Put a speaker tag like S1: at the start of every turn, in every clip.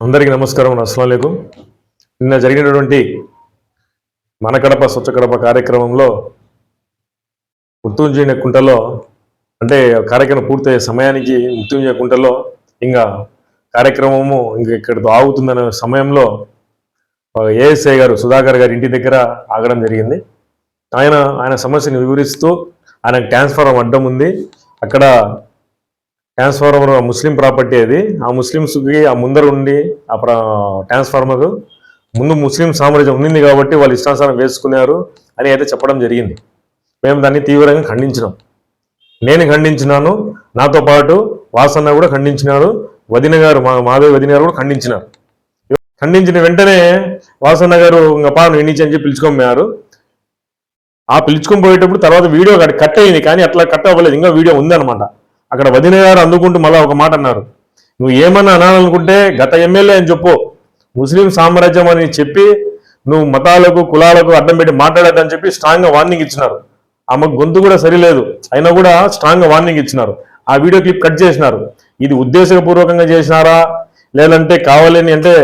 S1: అందరికీ నమస్కారం అస్సలం నిన్న జరిగినటువంటి మన కడప స్వచ్ఛ కడప కార్యక్రమంలో మృత్యుంజయ కుంటలో అంటే కార్యక్రమం పూర్తయ్యే సమయానికి మృత్యుంజయ కుంటలో ఇంకా కార్యక్రమము ఇంకా ఇక్కడితో ఆగుతుందనే సమయంలో ఏఎస్ఐ గారు సుధాకర్ గారి ఇంటి దగ్గర ఆగడం జరిగింది. ఆయన ఆయన సమస్యను వివరిస్తూ ఆయన ట్రాన్స్ఫార్మర్ అడ్డం ఉంది. అక్కడ ట్రాన్స్ఫార్మర్ ముస్లిం ప్రాపర్టీ అది. ఆ ముస్లిమ్స్కి ఆ ముందర ఉండి ఆ ట్రాన్స్ఫార్మర్ ముందు ముస్లిం సామ్రాజ్యం ఉంది కాబట్టి వాళ్ళు ఇష్టానుసారం వేసుకున్నారు అని అయితే చెప్పడం జరిగింది. మేము దాన్ని తీవ్రంగా ఖండించినాం. నేను ఖండించినాను నాతో పాటు వాసన్న కూడా ఖండించినారు వదిన గారు మా మాధవి వదిన గారు కూడా ఖండించినారు. ఖండించిన వెంటనే వాసన్న గారు ఇంకా పా నువ్వు అని చెప్పి పిలుచుకోమన్నారు ఆ పిలుచుకొని పోయేటప్పుడు తర్వాత వీడియో కట్ అయింది కానీ అట్లా కట్ అవ్వలేదు. ఇంకా వీడియో ఉందన్నమాట. అక్కడ వదిన గారు అందుకుంటూ మళ్ళీ ఒక మాట అన్నారు. నువ్వు ఏమన్నా అనాలనుకుంటే గత ఎమ్మెల్యే అని చెప్పు. ముస్లిం సామ్రాజ్యం అని చెప్పి నువ్వు మతాలకు కులాలకు అడ్డం పెట్టి మాట్లాడద్దని చెప్పి స్ట్రాంగ్గా వార్నింగ్ ఇచ్చినారు. ఆమె గొంతు కూడా సరిలేదు. అయినా కూడా స్ట్రాంగ్గా వార్నింగ్ ఇచ్చినారు. ఆ వీడియో క్లిప్ కట్ చేసినారు. ఇది ఉద్దేశపూర్వకంగా చేసినారా? లేదంటే కావాలని అంటే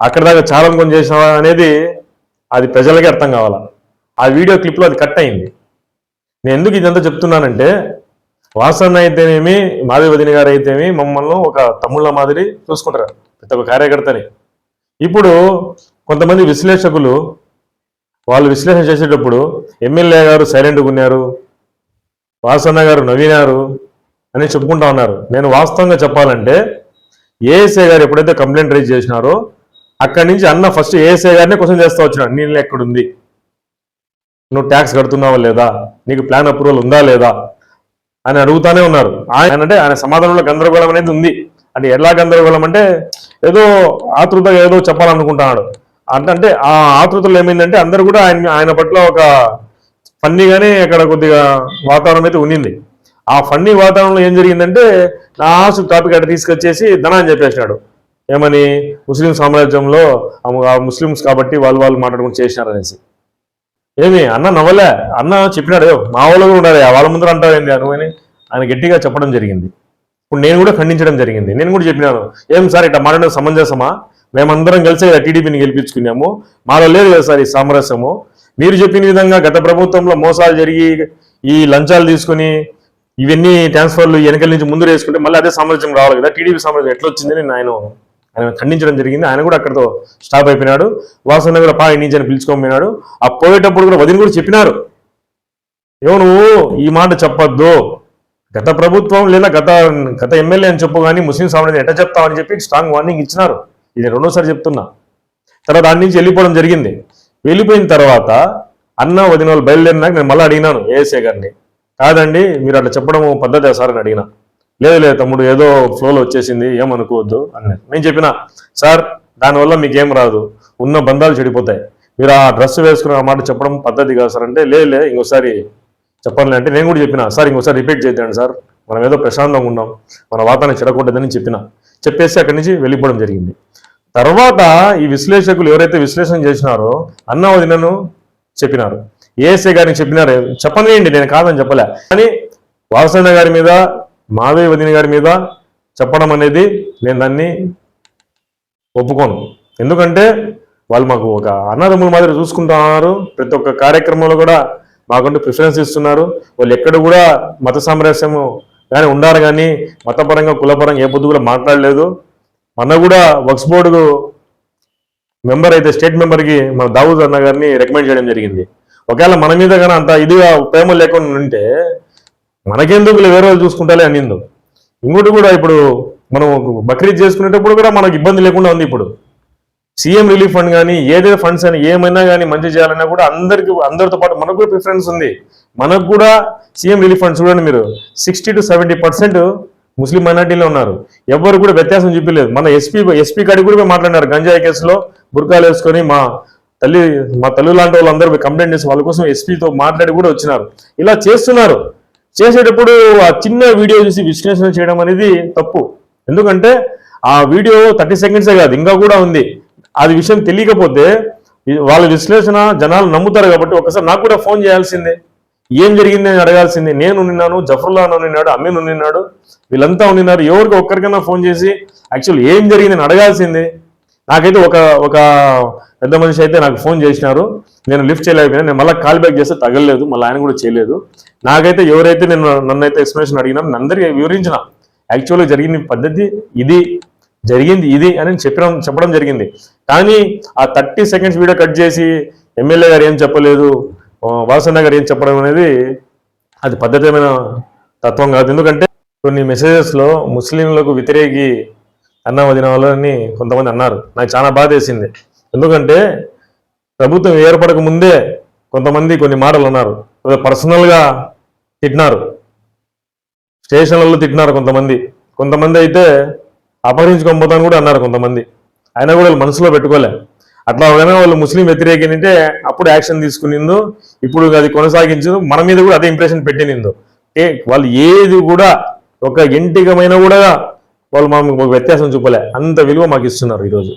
S1: అక్కడ దాకా చాలా కొని చేసినారా అనేది అది ప్రజలకే అర్థం కావాలా? ఆ వీడియో క్లిప్లో అది కట్ అయింది. నేను ఎందుకు ఇదంతా చెప్తున్నానంటే వాసన్న అయితేనేమి మాధవదిని గారు అయితేమి మమ్మల్ని ఒక తమ్ముళ్ళ మాదిరి చూసుకుంటారు. ప్రతి ఒక్క కార్యకర్తని. ఇప్పుడు కొంతమంది విశ్లేషకులు వాళ్ళు విశ్లేషణ చేసేటప్పుడు ఎమ్మెల్యే గారు సైలెంట్గా ఉన్నారు వాసన్న గారు నవ్వినారు అని చెప్పుకుంటా ఉన్నారు. నేను వాస్తవంగా చెప్పాలంటే ఏఎస్ఏ గారు ఎప్పుడైతే కంప్లైంట్ రైజ్ చేసినారో అక్కడి నుంచి అన్న ఫస్ట్ ఏఎస్ఏ గారినే క్వశ్చన్ చేస్తా వచ్చినాడు నీళ్ళు ఎక్కడుంది నువ్వు ట్యాక్స్ కడుతున్నావా లేదా? నీకు ప్లాన్ అప్రూవల్ ఉందా లేదా? ఆయన అడుగుతానే ఉన్నారు. ఆయన అంటే ఆయన సమాధానంలో గందరగోళం అనేది ఉంది. అంటే ఎలా గందరగోళం అంటే ఏదో ఆతృతగా ఏదో చెప్పాలనుకుంటున్నాడు. అంటే ఆ ఆతృతలో ఏమైందంటే అందరు కూడా ఆయన ఆయన పట్ల ఒక ఫన్నీగానే అక్కడ కొద్దిగా వాతావరణం అయితే ఉన్నింది. ఆ ఫన్నీ వాతావరణంలో ఏం జరిగిందంటే లాస్ట్ టాపిక్ అక్కడ తీసుకొచ్చేసి ధనాన్ని చెప్పేసినాడు. ఏమని? ముస్లిం సామ్రాజ్యంలో ముస్లిమ్స్ కాబట్టి వాళ్ళు వాళ్ళు మాట్లాడుకుని చేసినారు అనేసి ఏమి అన్న నవ్వలే. అన్న చెప్పినాడు మా వాళ్ళు కూడా ఉన్నారు వాళ్ళ ముందర అంటావు ఏంది? అని ఆయన గట్టిగా చెప్పడం జరిగింది. ఇప్పుడు నేను కూడా ఖండించడం జరిగింది. నేను కూడా చెప్పినాను ఏం సార్ ఇట్లా మాట్లాడడం సమంజసమా? మేమందరం కలిసి టీడీపీని గెలిపించుకున్నాము. మాలో లేదు కదా సార్ ఈ సామరస్యము. మీరు చెప్పిన విధంగా గత ప్రభుత్వంలో మోసాలు జరిగి ఈ లంచాలు తీసుకుని ఇవన్నీ ట్రాన్స్ఫర్లు వెనకల నుంచి ముందు వేసుకుంటే మళ్ళీ అదే సామర్థ్యం రావాలి కదా. టీడీపీ సామర్థ్యం ఎట్లా వచ్చిందని నేను ఆయన ఖండించడం జరిగింది. ఆయన కూడా అక్కడతో స్టాప్ అయిపోయినాడు. వాసన కూడా పా నుంచి అని పిలుచుకోకపోయినాడు ఆ పోయేటప్పుడు కూడా వదిన కూడా చెప్పినారు. ఏమో నువ్వు ఈ మాట చెప్పొద్దు. గత ప్రభుత్వం లేదా గత గత ఎమ్మెల్యే అని చెప్పు కానీ ముస్లిం సామ్రాజ్యం ఎట్ట చెప్తామని చెప్పి స్ట్రాంగ్ వార్నింగ్ ఇచ్చినారు. ఇది రెండోసారి చెప్తున్నా. తర్వాత దాని నుంచి వెళ్ళిపోవడం జరిగింది. వెళ్ళిపోయిన తర్వాత అన్న వదిన వాళ్ళు బయలుదేరినాక నేను మళ్ళీ అడిగినాను ఏఎస్ఏ గారిని. కాదండి మీరు అట్లా చెప్పడం పద్ధతి సార్ అని అడిగినా. లేదు లేదు తమ్ముడు ఏదో ఫ్లోలో వచ్చేసింది ఏమనుకోవద్దు అని నేను చెప్పిన సార్ దానివల్ల మీకేం రాదు. ఉన్న బంధాలు చెడిపోతాయి. మీరు ఆ డ్రెస్ వేసుకున్న మాట చెప్పడం పద్ధతి కాదు సార్. అంటే లే ఇంకోసారి చెప్పాలి అంటే నేను కూడా చెప్పిన సార్ ఇంకోసారి రిపీట్ చేద్దాం సార్. మనం ఏదో ప్రశాంతంగా ఉన్నాం. మన వాతావరణం చెడకూడదని చెప్పిన. చెప్పేసి అక్కడి నుంచి వెళ్ళిపోవడం జరిగింది. తర్వాత ఈ విశ్లేషకులు ఎవరైతే విశ్లేషణ చేసినారో అన్న వదినను చెప్పినారు. ఏఎస్ఏ గారిని చెప్పినారు చెప్పనివ్వండి నేను కాదని చెప్పలే. కానీ వాసన గారి మీద మాధవి వదిన గారి మీద చెప్పడం అనేది నేను దాన్ని ఒప్పుకోను. ఎందుకంటే వాళ్ళు మాకు ఒక అన్నదమ్ముల మాదిరి చూసుకుంటున్నారు. ప్రతి ఒక్క కార్యక్రమంలో కూడా మాకుంటూ ప్రిఫరెన్స్ ఇస్తున్నారు. వాళ్ళు ఎక్కడ కూడా మత సామరస్యము కానీ ఉండాలి కానీ మతపరంగా కులపరంగా ఏ పొద్దు కూడా మాట్లాడలేదు. మన కూడా వక్స్ బోర్డు మెంబర్ అయితే స్టేట్ మెంబర్కి మన దావూద్ అన్న గారిని రికమెండ్ చేయడం జరిగింది. ఒకవేళ మన మీద కానీ అంత ఇదిగా ప్రేమ లేకుండా ఉంటే మనకెందుకు వేరే వాళ్ళు చూసుకుంటాలే అనిందు. ఇంకోటి కూడా ఇప్పుడు మనం బక్రీద్ చేసుకునేటప్పుడు కూడా మనకు ఇబ్బంది లేకుండా ఉంది ఇప్పుడు. సీఎం రిలీఫ్ ఫండ్ కానీ ఏదైతే ఫండ్స్ అని ఏమైనా కానీ మంచి చేయాలన్నా కూడా అందరికి అందరితో పాటు మనకు కూడా ప్రిఫరెన్స్ ఉంది. మనకు కూడా సీఎం రిలీఫ్ ఫండ్ చూడండి మీరు sixty to seventy percent Muslim మైనార్టీలో ఉన్నారు. ఎవరు కూడా వ్యత్యాసం చూపించలేదు మన ఎస్పీ ఎస్పీ కాడికి కూడా మాట్లాడినారు గంజాయి కేసులో బుర్కాలు వేసుకొని మా తల్లి మా తల్లి లాంటి వాళ్ళందరూ కంప్లైంట్ చేసి వాళ్ళ కోసం ఎస్పీతో మాట్లాడి కూడా వచ్చినారు. ఇలా చేస్తున్నారు. చేసేటప్పుడు ఆ చిన్న వీడియో చూసి విశ్లేషణ చేయడం అనేది తప్పు. ఎందుకంటే ఆ వీడియో థర్టీ సెకండ్సే కాదు ఇంకా కూడా ఉంది. అది విషయం తెలియకపోతే వాళ్ళ విశ్లేషణ జనాలు నమ్ముతారు కాబట్టి ఒకసారి నాకు కూడా ఫోన్ చేయాల్సిందే. ఏం జరిగింది అని అడగాల్సిందే. నేను నిన్నాను జఫర్లా ఉన్నాడు అమీన్ ఉన్నాడు వీళ్ళంతా ఉన్నారు ఎవరికి ఒక్కరికైనా ఫోన్ చేసి యాక్చువల్ ఏం జరిగింది అని అడగాల్సింది. నాకైతే ఒక ఒక పెద్ద మనిషి అయితే నాకు ఫోన్ చేసినారు. నేను లిఫ్ట్ చేయలేకపోయినా నేను మళ్ళీ కాల్ బ్యాక్ చేస్తే తగలలేదు మళ్ళీ ఆయన కూడా చేయలేదు. నాకైతే ఎవరైతే నేను నన్ను అయితే ఎక్స్ప్లెనేషన్ అడిగినా నేను అందరికీ వివరించిన. యాక్చువల్గా జరిగిన పద్ధతి ఇది జరిగింది ఇది అని చెప్పడం చెప్పడం జరిగింది. కానీ ఆ థర్టీ సెకండ్స్ వీడియో కట్ చేసి ఎమ్మెల్యే గారు ఏం చెప్పలేదు వాసన్న గారు ఏం చెప్పడం అనేది అది పద్ధతమైన తత్వం కాదు. ఎందుకంటే కొన్ని మెసేజెస్లో ముస్లింలకు వ్యతిరేకి అన్న వదిన వాళ్ళని కొంతమంది అన్నారు. నాకు చాలా బాధ వేసింది ఎందుకంటే ప్రభుత్వం ఏర్పడక ముందే కొంతమంది కొన్ని మాటలు అన్నారు. పర్సనల్గా తిట్టినారు. స్టేషన్లలో తిట్టినారు కొంతమంది. కొంతమంది అయితే అపహరించుకొని పోతాను కూడా అన్నారు కొంతమంది. అయినా కూడా వాళ్ళు మనసులో పెట్టుకోలే. అట్లా ఒకవేళ వాళ్ళు ముస్లిం వ్యతిరేకినింటే అప్పుడు యాక్షన్ తీసుకునిందు ఇప్పుడు అది కొనసాగించు మన మీద కూడా అదే ఇంప్రెషన్ పెట్టినిందు ఏ వాళ్ళు ఏది కూడా ఒక ఎంటికమైన కూడా వాళ్ళు మనం వ్యత్యాసం చూపలే. అంత విలువ మాకు ఇస్తున్నారు ఈరోజు.